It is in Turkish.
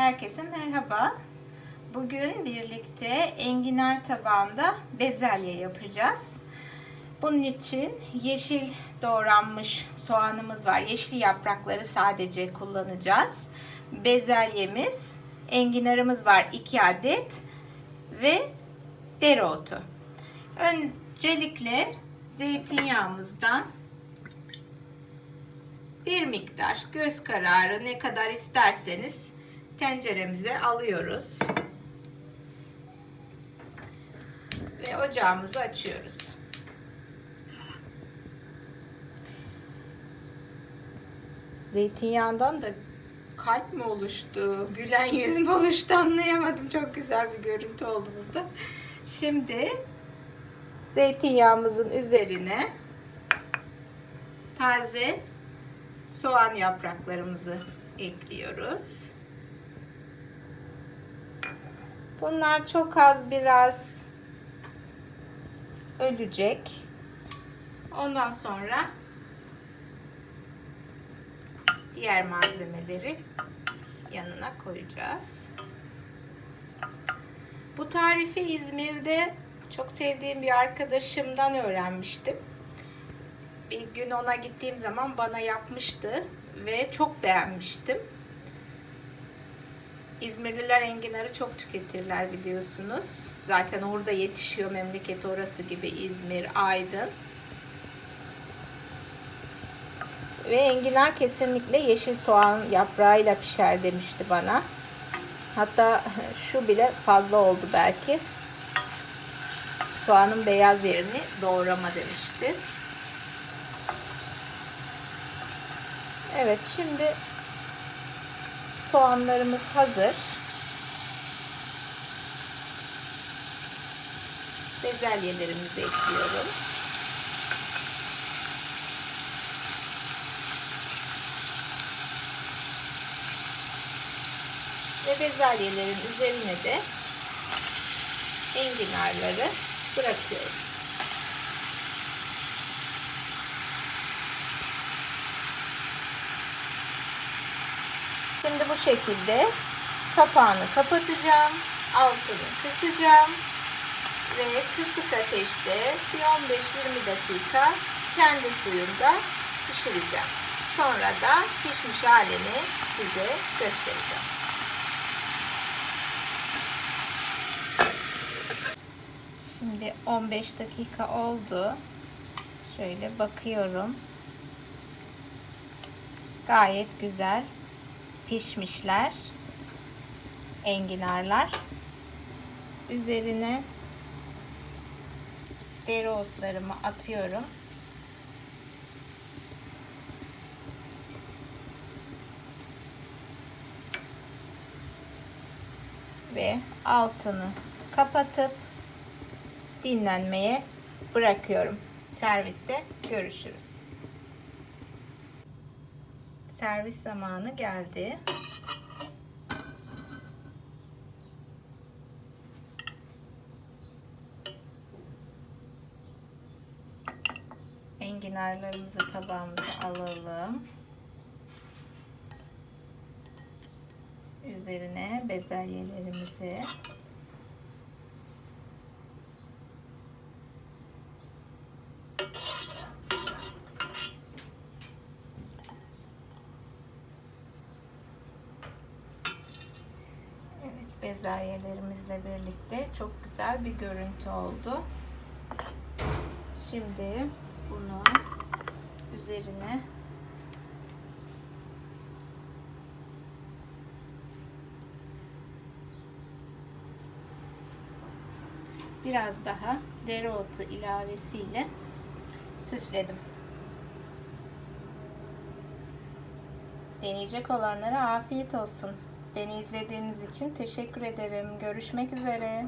Herkese merhaba. Bugün birlikte enginar tabağında bezelye yapacağız. Bunun için yeşil doğranmış soğanımız var. Yeşil yaprakları sadece kullanacağız. Bezelyemiz, enginarımız var 2 adet ve dereotu. Öncelikle zeytinyağımızdan bir miktar göz kararı ne kadar isterseniz tenceremize alıyoruz. Ve ocağımızı açıyoruz. Zeytinyağından da kalp mi oluştu, gülen yüz mü oluştu anlayamadım. Çok güzel bir görüntü oldu burada. Şimdi zeytinyağımızın üzerine taze soğan yapraklarımızı ekliyoruz. Bunlar çok az biraz ölecek. Ondan sonra diğer malzemeleri yanına koyacağız. Bu tarifi İzmir'de çok sevdiğim bir arkadaşımdan öğrenmiştim. Bir gün ona gittiğim zaman bana yapmıştı ve çok beğenmiştim. İzmirliler enginarı çok tüketirler biliyorsunuz. Zaten orada yetişiyor memleket orası gibi İzmir, Aydın. Ve enginar kesinlikle yeşil soğan yaprağıyla pişer demişti bana. Hatta şu bile fazla oldu belki. Soğanın beyaz yerini doğrama demişti. Evet şimdi soğanlarımız hazır. Bezelyelerimizi ekliyorum. Ve bezelyelerin üzerine de enginarları bırakıyorum. Şimdi bu şekilde kapağını kapatacağım. Altını kısacağım. Ve kısık ateşte bir 15-20 dakika kendi suyunda pişireceğim. Sonra da pişmiş halini size göstereceğim. Şimdi 15 dakika oldu. Şöyle bakıyorum. Gayet güzel pişmişler. Enginarlar. Üzerine dereotlarımı atıyorum. Ve altını kapatıp dinlenmeye bırakıyorum. Serviste görüşürüz. Servis zamanı geldi. Enginarlarımızı tabağımıza alalım. Üzerine bezelyelerimizi Evet bezelyelerimizle birlikte çok güzel bir görüntü oldu. Şimdi bunu üzerine biraz daha dereotu ilavesiyle süsledim. Deneyecek olanlara afiyet olsun. Beni izlediğiniz için teşekkür ederim. Görüşmek üzere.